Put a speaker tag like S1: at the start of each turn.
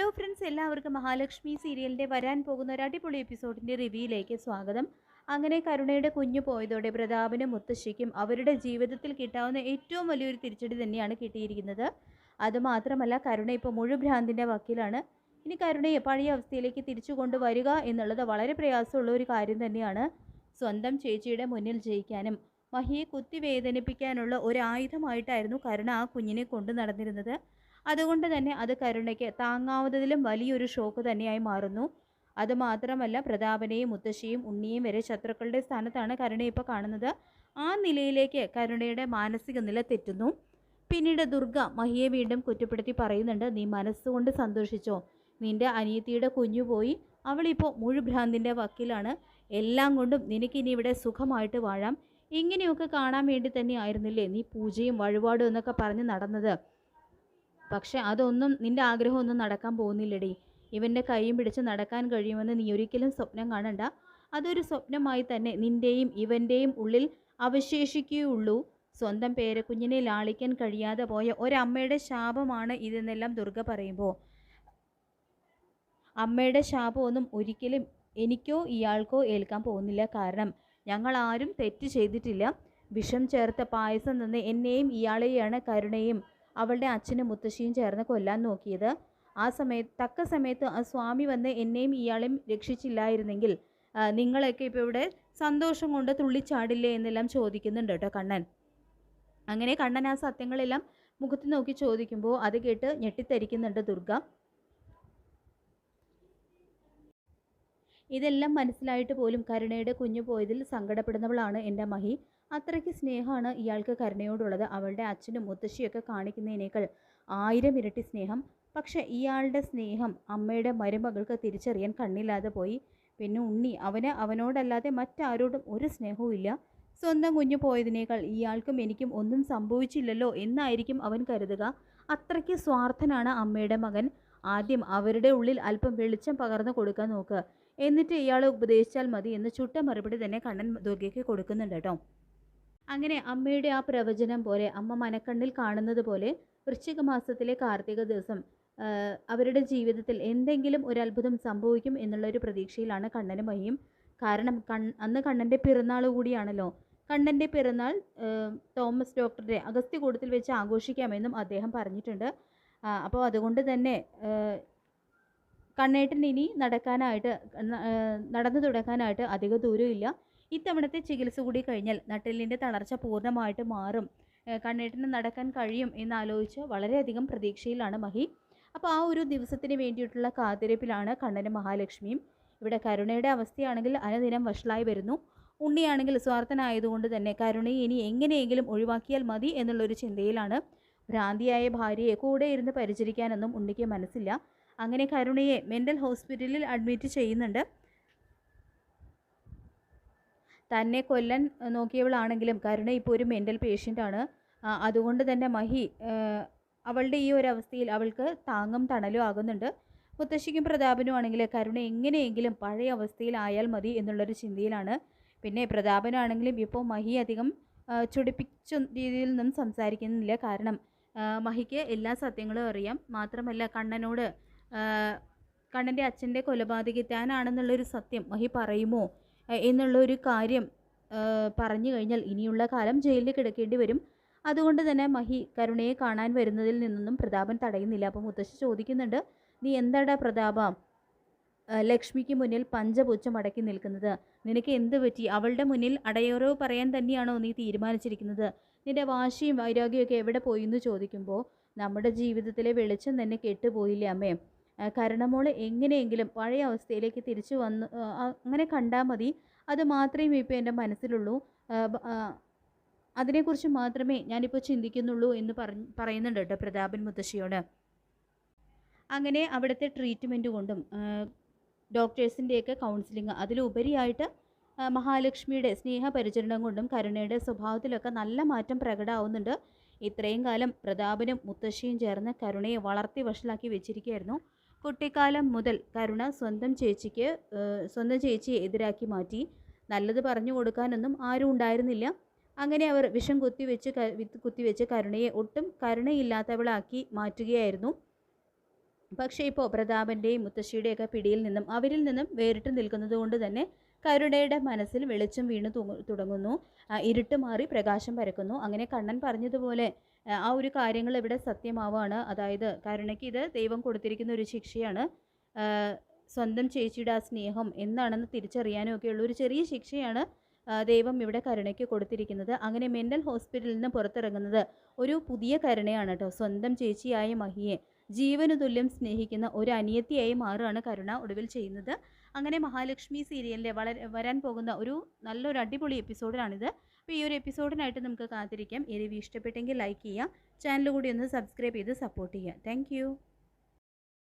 S1: Hello friends എല്ലാവർക്കും മഹാലക്ഷ്മി സീരിയലിന്റെ വരാൻ പോകുന്ന ഒരു അടിപൊളി എപ്പിസോഡിന്റെ റിവ്യൂയിലേക്ക് സ്വാഗതം. അങ്ങനെ കരുണയുടെ കുഞ്ഞു പോയതോടെ പ്രതാപനും മുത്തശ്ശിക്കും അവരുടെ ജീവിതത്തിൽ കിട്ടാവുന്ന ഏറ്റവും വലിയൊരു തിരിച്ചടി തന്നെയാണ് കിട്ടിയിരിക്കുന്നത്. അതുമാത്രമല്ല കരുണ ഇപ്പോൾ മുഴുഭ്രാന്തിന്റെ വക്കീലാണ്. ഇനി കരുണയെ പഴയ അവസ്ഥയിലേക്ക് തിരിച്ചു കൊണ്ടുവരിക എന്നുള്ളത് വളരെ പ്രയാസമുള്ള ഒരു കാര്യം തന്നെയാണ്. സ്വന്തം ചേച്ചിയുടെ മുന്നിൽ ജയിക്കാനും മഹിയെ കുത്തി വേദനിപ്പിക്കാനുള്ള ഒരു ആയുധമായിട്ടായിരുന്നു കരുണ ആ കുഞ്ഞിനെ കൊണ്ടു നടന്നിരുന്നത്. അതുകൊണ്ട് തന്നെ അത് കരുണയ്ക്ക് താങ്ങാവുന്നതിലും വലിയൊരു ഷോക്ക് തന്നെയായി മാറുന്നു. അതുമാത്രമല്ല പ്രതാപനെയും മുത്തശ്ശിയും ഉണ്ണിയും വരെ ശത്രുക്കളുടെ സ്ഥാനത്താണ് കരുണ ഇപ്പോൾ കാണുന്നത്. ആ നിലയിലേക്ക് കരുണയുടെ മാനസിക നില തെറ്റുന്നു. പിന്നീട് ദുർഗ മഹിയെ വീണ്ടും കുറ്റപ്പെടുത്തി പറയുന്നുണ്ട് നീ മനസ്സുകൊണ്ട് സന്തോഷിച്ചോ. നിന്റെ അനിയത്തിയുടെ കുഞ്ഞു പോയി. അവളിപ്പോൾ മുഴുഭ്രാന്തിന്റെ വക്കിലാണ്. എല്ലാം കൊണ്ടും നിനക്കിനി ഇവിടെ സുഖമായിട്ട് വാഴാം. ഇങ്ങനെയൊക്കെ കാണാൻ വേണ്ടി തന്നെ ആയിരുന്നില്ലേ നീ പൂജയും വഴിപാടും എന്നൊക്കെ പറഞ്ഞ് നടന്നത്? പക്ഷെ അതൊന്നും നിന്റെ ആഗ്രഹമൊന്നും നടക്കാൻ പോകുന്നില്ലടി. ഇവന്റെ കൈയും പിടിച്ച് നടക്കാൻ കഴിയുമെന്ന് നീ ഒരിക്കലും സ്വപ്നം കാണണ്ട. അതൊരു സ്വപ്നമായി തന്നെ നിന്റെയും ഇവന്റെയും ഉള്ളിൽ അവശേഷിക്കുകയുള്ളൂ. സ്വന്തം പേരക്കുഞ്ഞിനെ ലാളിക്കാൻ കഴിയാതെ പോയ ഒരമ്മയുടെ ശാപമാണ് ഇതെന്നെല്ലാം ദുർഗ പറയുമ്പോൾ അമ്മയുടെ ശാപമൊന്നും ഒരിക്കലും എനിക്കോ ഇയാൾക്കോ ഏൽക്കാൻ പോകുന്നില്ല. കാരണം ഞങ്ങൾ ആരും തെറ്റ് ചെയ്തിട്ടില്ല. വിഷം ചേർത്ത പായസം നിന്ന് എന്നെയും ഇയാളെയാണ് കരുണയും അവളുടെ അച്ഛനും മുത്തശ്ശിയും ചേർന്ന് കൊല്ലാൻ നോക്കിയത്. ആ സമയത്ത് തക്ക സമയത്ത് ആ സ്വാമി വന്ന് എന്നെയും ഇയാളെയും രക്ഷിച്ചില്ലായിരുന്നെങ്കിൽ നിങ്ങളൊക്കെ ഇപ്പോൾ ഇവിടെ സന്തോഷം കൊണ്ട് തുള്ളിച്ചാടില്ലേ എന്നെല്ലാം ചോദിക്കുന്നുണ്ട് കേട്ടോ കണ്ണൻ. അങ്ങനെ കണ്ണൻ ആ സത്യങ്ങളെല്ലാം മുഖത്ത് നോക്കി ചോദിക്കുമ്പോൾ അത് കേട്ട് ഞെട്ടിത്തരിക്കുന്നുണ്ട് ദുർഗ. ഇതെല്ലാം മനസ്സിലായിട്ട് പോലും കരുണയുടെ കുഞ്ഞു പോയതിൽ സങ്കടപ്പെടുന്നവളാണ് എന്റെ മഹി. അത്രയ്ക്ക് സ്നേഹമാണ് ഇയാൾക്ക് കരുണയോടുള്ളത്. അവളുടെ അച്ഛനും മുത്തശ്ശിയൊക്കെ കാണിക്കുന്നതിനേക്കാൾ ആയിരം ഇരട്ടി സ്നേഹം. പക്ഷേ ഇയാളുടെ സ്നേഹം അമ്മയുടെ മരുമകൾക്ക് തിരിച്ചറിയാൻ കണ്ണില്ലാതെ പോയി. പിന്നെ ഉണ്ണി അവന് അവനോടല്ലാതെ മറ്റാരോടും ഒരു സ്നേഹവും ഇല്ല. സ്വന്തം കുഞ്ഞു പോയതിനേക്കാൾ ഇയാൾക്കും എനിക്കും ഒന്നും സംഭവിച്ചില്ലല്ലോ എന്നായിരിക്കും അവൻ കരുതുക. അത്രയ്ക്ക് സ്വാർത്ഥനാണ് അമ്മയുടെ മകൻ. ആദ്യം അവരുടെ ഉള്ളിൽ അല്പം വെളിച്ചം പകർന്നു കൊടുക്കാൻ നോക്കുക എന്നിട്ട് ഇയാളെ ഉപദേശിച്ചാൽ മതി എന്ന് ചുട്ട മറുപടി തന്നെ കണ്ണൻ ദുർഗയ്ക്ക് കൊടുക്കുന്നുണ്ട് കേട്ടോ. അങ്ങനെ അമ്മയുടെ ആ പ്രവചനം പോലെ അമ്മ മനക്കണ്ണിൽ കാണുന്നത് പോലെ വൃശ്ചിക മാസത്തിലെ കാർത്തിക ദിവസം അവരുടെ ജീവിതത്തിൽ എന്തെങ്കിലും ഒരു അത്ഭുതം സംഭവിക്കും എന്നുള്ളൊരു പ്രതീക്ഷയിലാണ് കണ്ണനും മഹിയും. കാരണം കൺ അന്ന് കണ്ണന്റെ പിറന്നാൾ കൂടിയാണല്ലോ. കണ്ണന്റെ പിറന്നാൾ തോമസ് തോമസ് ഡോക്ടറുടെ അഗസ്ത്യകൂടത്തിൽ വെച്ച് ആഘോഷിക്കാമെന്നും അദ്ദേഹം പറഞ്ഞിട്ടുണ്ട്. അപ്പോൾ അതുകൊണ്ട് തന്നെ കണ്ണേട്ടൻ ഇനി നടക്കാനായിട്ട് നടന്നു തുടങ്ങാനായിട്ട് അധിക ദൂരമില്ല. ഇത്തവണത്തെ ചികിത്സ കൂടി കഴിഞ്ഞാൽ നട്ടെല്ലിന്റെ തളർച്ച പൂർണമായിട്ട് മാറും. കണ്ണീട്ടിന് നടക്കാൻ കഴിയും എന്നാലോചിച്ച് വളരെയധികം പ്രതീക്ഷയിലാണ് മഹി. അപ്പോൾ ആ ഒരു ദിവസത്തിന് വേണ്ടിയിട്ടുള്ള കാത്തിരിപ്പിലാണ് കണ്ണനും മഹാലക്ഷ്മിയും. ഇവിടെ കരുണയുടെ അവസ്ഥയാണെങ്കിൽ അനുദിനം വഷളായി വരുന്നു. ഉണ്ണിയാണെങ്കിൽ സ്വാർത്ഥനായതുകൊണ്ട് തന്നെ കരുണയെ ഇനി എങ്ങനെയെങ്കിലും ഒഴിവാക്കിയാൽ മതി എന്നുള്ളൊരു ചിന്തയിലാണ്. ഭ്രാന്തിയായ ഭാര്യയെ കൂടെ ഇരുന്ന് പരിചരിക്കാനൊന്നും ഉണ്ണിക്ക് മനസ്സില്ല. അങ്ങനെ കരുണയെ മെന്റൽ ഹോസ്പിറ്റലിൽ അഡ്മിറ്റ് ചെയ്യുന്നുണ്ട്. തന്നെ കൊല്ലാൻ നോക്കിയവളാണെങ്കിലും കരുണ ഇപ്പോൾ ഒരു മെന്റൽ പേഷ്യന്റാണ് അതുകൊണ്ട് തന്നെ മഹി അവളുടെ ഈ ഒരു അവസ്ഥയിൽ അവൾക്ക് താങ്ങും തണലും ആകുന്നുണ്ട്. മുത്തശ്ശിക്കും പ്രതാപനും ആണെങ്കിൽ കരുണ എങ്ങനെയെങ്കിലും പഴയ അവസ്ഥയിലായാൽ മതി എന്നുള്ളൊരു ചിന്തയിലാണ്. പിന്നെ പ്രതാപനാണെങ്കിലും ഇപ്പോൾ മഹി അധികം ചുടിപ്പിച്ച രീതിയിൽ നിന്നും സംസാരിക്കുന്നില്ല. കാരണം മഹിക്ക് എല്ലാ സത്യങ്ങളും അറിയാം. മാത്രമല്ല കണ്ണനോട് കണ്ണന്റെ അച്ഛന്റെ കൊലപാതകി താനാണെന്നുള്ളൊരു സത്യം മഹി പറയുമോ? ആ, എന്നുള്ളൊരു കാര്യം പറഞ്ഞു കഴിഞ്ഞാൽ ഇനിയുള്ള കാലം ജയിലിൽ കിടക്കേണ്ടി വരും. അതുകൊണ്ട് തന്നെ മഹി കരുണയെ കാണാൻ വരുന്നതിൽ നിന്നൊന്നും പ്രതാപൻ തടയുന്നില്ല. അപ്പോൾ മുത്തശ്ശി ചോദിക്കുന്നുണ്ട് നീ എന്താടാ പ്രതാപ? ലക്ഷ്മിക്ക് മുന്നിൽ പഞ്ചപുച്ഛം അടക്കി നിൽക്കുന്നത്. നിനക്ക് എന്ത് പറ്റി? അവളുടെ മുന്നിൽ അടയോറവ് പറയാൻ തന്നെയാണോ നീ തീരുമാനിച്ചിരിക്കുന്നത്? നിന്റെ വാശിയും വൈരാഗ്യമൊക്കെ എവിടെ പോയി? എന്ന് ചോദിക്കുമ്പോൾ നമ്മുടെ ജീവിതത്തിലെ വെളിച്ചം തന്നെ കെട്ടുപോയില്ലേ അമ്മേ? ആ, മോൾ എങ്ങനെയെങ്കിലും പഴയ അവസ്ഥയിലേക്ക് തിരിച്ചു വന്ന് അങ്ങനെ കണ്ടാൽ മതി. അത് മാത്രമേ ഇപ്പോൾ എന്റെ മനസ്സിലുള്ളൂ. അതിനെക്കുറിച്ച് മാത്രമേ ഞാനിപ്പോൾ ചിന്തിക്കുന്നുള്ളൂ എന്ന് പറഞ്ഞ് പറയുന്നുണ്ട് കേട്ടോ പ്രതാപൻ മുത്തശ്ശിയോട്. അങ്ങനെ അവിടുത്തെ ട്രീറ്റ്മെന്റ് കൊണ്ടും ഡോക്ടേഴ്സിന്റെയൊക്കെ കൗൺസിലിംഗ് അതിലുപരിയായിട്ട് മഹാലക്ഷ്മിയുടെ സ്നേഹപരിചരണം കൊണ്ടും കരുണയുടെ സ്വഭാവത്തിലൊക്കെ നല്ല മാറ്റം പ്രകടമാവുന്നുണ്ട് ഇത്രയും കാലം പ്രതാപനും മുത്തശ്ശിയും ചേർന്ന് കരുണയെ വളർത്തി വഷളാക്കി വെച്ചിരിക്കുകയായിരുന്നു. കുട്ടിക്കാലം മുതൽ കരുണ സ്വന്തം ചേച്ചിക്ക് സ്വന്തം ചേച്ചിയെ എതിരാക്കി മാറ്റി. നല്ലത് പറഞ്ഞു കൊടുക്കാനൊന്നും ആരും ഉണ്ടായിരുന്നില്ല. അങ്ങനെ അവർ വിഷം കുത്തിവെച്ച് കുത്തിവെച്ച് കരുണയെ ഒട്ടും കരുണയില്ലാത്തവളാക്കി മാറ്റുകയായിരുന്നു. പക്ഷേ ഇപ്പോൾ പ്രതാപന്റെയും മുത്തശ്ശിയുടെയൊക്കെ പിടിയിൽ നിന്നും അവരിൽ നിന്നും വേറിട്ട് നിൽക്കുന്നത് കൊണ്ട് തന്നെ കരുണയുടെ മനസ്സിൽ വെളിച്ചം വീണു തുടങ്ങുന്നു. ഇരുട്ട് മാറി പ്രകാശം പരക്കുന്നു. അങ്ങനെ കണ്ണൻ പറഞ്ഞതുപോലെ ആ, ഒരു കാര്യങ്ങൾ ഇവിടെ സത്യമാവാണ്. അതായത് കരുണയ്ക്ക് ഇത് ദൈവം കൊടുത്തിരിക്കുന്ന ഒരു ശിക്ഷയാണ്. സ്വന്തം ചേച്ചിയുടെ ആ സ്നേഹം എന്താണെന്ന് തിരിച്ചറിയാനും ഒക്കെയുള്ള ഒരു ചെറിയ ശിക്ഷയാണ് ദൈവം ഇവിടെ കരുണയ്ക്ക് കൊടുത്തിരിക്കുന്നത്. അങ്ങനെ മെന്റൽ ഹോസ്പിറ്റലിൽ നിന്ന് പുറത്തിറങ്ങുന്നത് ഒരു പുതിയ കരുണയാണ് കേട്ടോ. സ്വന്തം ചേച്ചിയായ മഹിയെ ജീവനു തുല്യം സ്നേഹിക്കുന്ന ഒരു അനിയത്തിയായി മാറുകയാണ് കരുണ ഒടുവിൽ ചെയ്യുന്നത്. അങ്ങനെ മഹാലക്ഷ്മി സീരിയലിലെ വളരെ വരാൻ പോകുന്ന ഒരു നല്ലൊരു അടിപൊളി എപ്പിസോഡിലാണിത് അപ്പോൾ ഈ ഒരു എപ്പിസോഡിനായിട്ട് നമുക്ക് കാത്തിരിക്കാം. ഈ റിവ്യൂ ഇഷ്ടപ്പെട്ടെങ്കിൽ ലൈക്ക് ചെയ്യുക. ചാനൽ കൂടി ഒന്ന് സബ്സ്ക്രൈബ് ചെയ്ത് സപ്പോർട്ട് ചെയ്യുക. താങ്ക്